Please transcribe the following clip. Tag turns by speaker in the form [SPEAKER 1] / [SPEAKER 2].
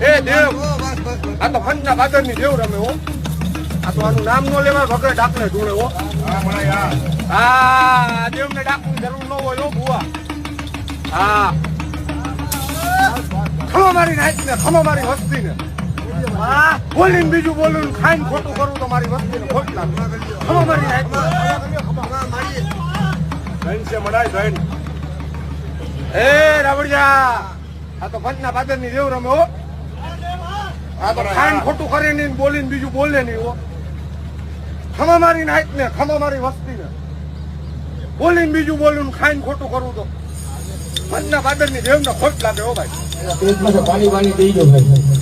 [SPEAKER 1] એ દેવ. આ તો પંચના બાદરની દેવ રમે હો. આ તો નામ નો લેવાય, વગર ડાકને જોડે હો. હા દેવ ને ડાકની જરૂર ન હોય હો બુઆ હા. ખમો મારી નાઈટ ને મારી વસ્તી ને બોલીને બીજું બોલું ખાઈને ખોટું કરું તો મારી વસ્તી ને ખોટ લાગે ખમો મારી નાઈટ ધન છે મડાય ધન એ રાવડિયા આ તો પંચના પાદરની જેવું રમે હો. આ તો ખાઈને ખોટું કરે નહીં, બોલીને બીજું બોલે નહીં હો. ખમા મારી નાઈટ ને ખમા મારી વસ્તી ને બોલીને બીજું બોલું ખાઈને ખોટું કરવું તો. મનના બાદરની દેવ ને ખોટ લાગે હો ભાઈ
[SPEAKER 2] પાણી પાણી દઈ દો ભાઈ.